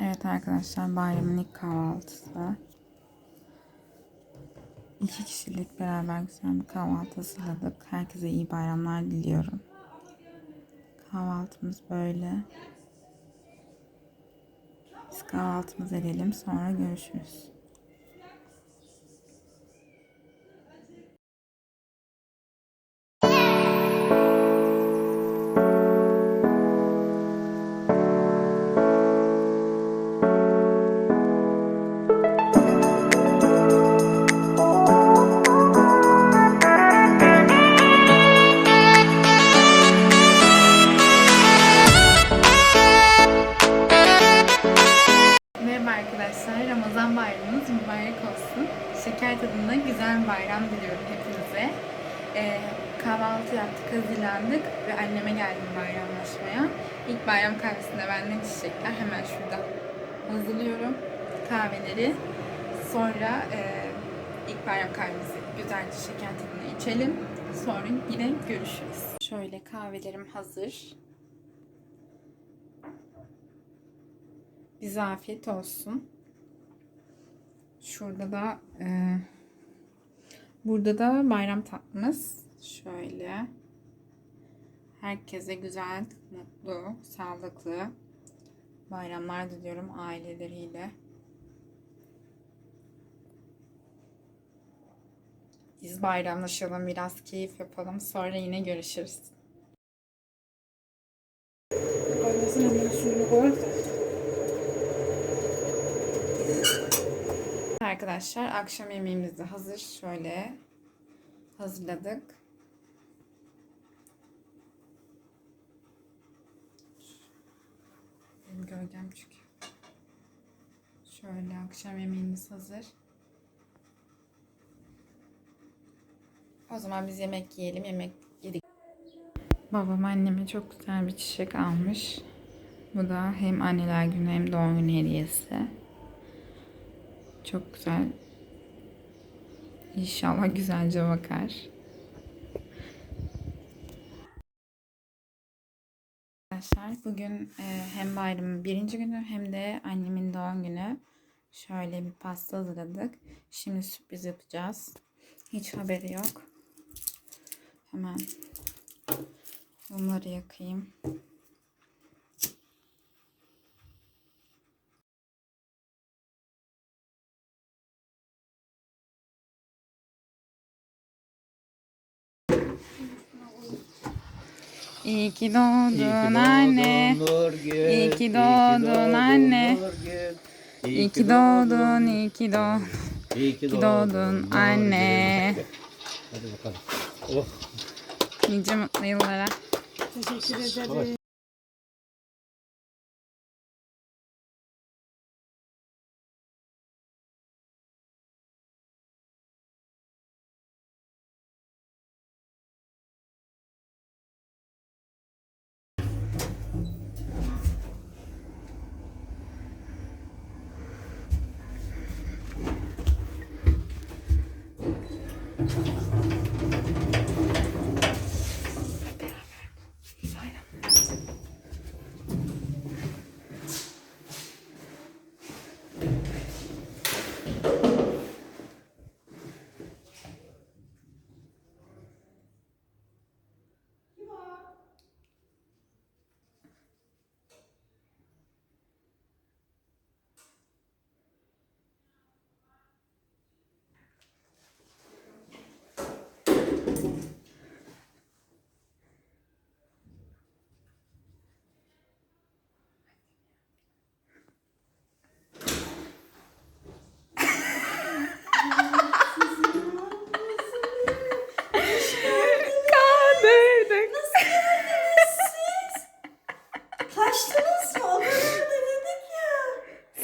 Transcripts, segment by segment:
Evet arkadaşlar bayramın ilk kahvaltısı. İki kişilik beraber güzel bir kahvaltı hazırladık. Herkese iyi bayramlar diliyorum. Kahvaltımız böyle. Biz kahvaltımızı edelim sonra görüşürüz. Mübarek olsun. Şeker tadında güzel bir bayram diliyorum hepinize. Ee, kahvaltı yaptık, hazırlandık ve anneme geldim bayramlaşmaya. İlk bayram kahvesinde benden içecekler. Hemen şurada hazırlıyorum kahveleri. Sonra e, ilk bayram kahvemizi güzelce şeker tadında içelim. Sonra yine görüşürüz. Şöyle kahvelerim hazır. Bize afiyet olsun. Şurada da e, burada da bayram tatlımız. Şöyle. Herkese güzel, mutlu, sağlıklı bayramlar diliyorum aileleriyle. Biz bayramlaşalım, biraz keyif yapalım. Sonra yine görüşürüz. Kaynasın hemen suyunu koyar da. Arkadaşlar akşam yemeğimiz de hazır. Şöyle hazırladık. Benim gölgem çünkü. Şöyle akşam yemeğimiz hazır. O zaman biz yemek yiyelim. Yemek yedik. Babam anneme çok güzel bir çiçek almış. Bu da hem anneler günü hem doğum günü hediyesi. Çok güzel. İnşallah güzelce bakar. Arkadaşlar bugün e, hem bayramın birinci günü hem de annemin doğum günü. Şöyle bir pasta hazırladık. Şimdi sürpriz yapacağız. Hiç haberi yok. Hemen mumları yakayım. İyi ki doğdun anne. Nurgül. İyi ki doğdun anne. Nurgül. İyi ki doğdun, iyi ki doğdun. İyi ki doğdun anne. Hadi bakalım. Oh. Nice mutlu yıllara. Teşekkür ederim.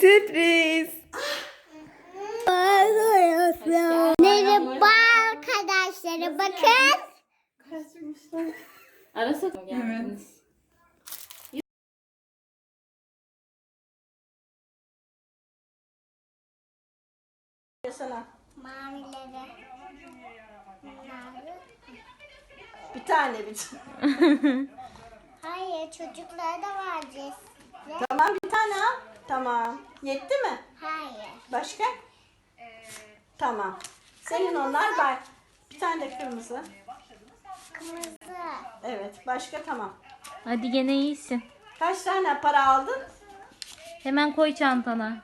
Sürpriz. Merhaba arkadaşlar bakın. Arasa geldiniz. Sana. Mavileri. Mavi. Bir tane bir tane. Hayır çocuklara da vereceğiz. Tamam bir tane al. Tamam. Yetti mi? Hayır. Başka? Tamam. Senin onlar var. Bir tane de kırmızı. Kırmızı. Evet. Başka tamam. Hadi gene iyisin. Kaç tane para aldın? Hemen koy çantana.